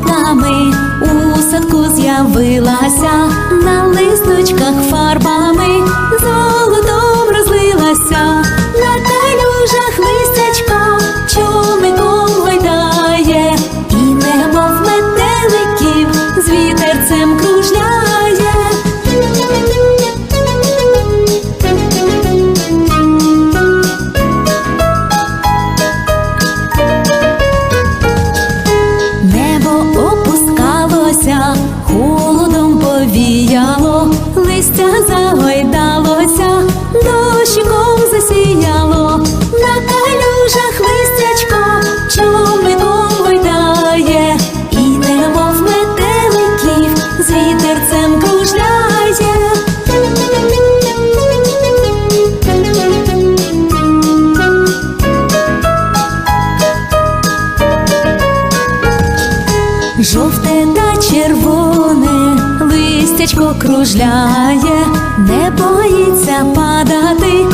парками, у садку з'явилася, на листочках фарбами, золотом розлилася, на калюжах листячка. Чомиком видає, і немов метеликів. Звідти. листя загойдалося, дощиком засіяло, на калюжах листячко човником гойдає, і немов метеликів з вітерцем кружляє. Жовте та червоне кружляє, не боїться падати,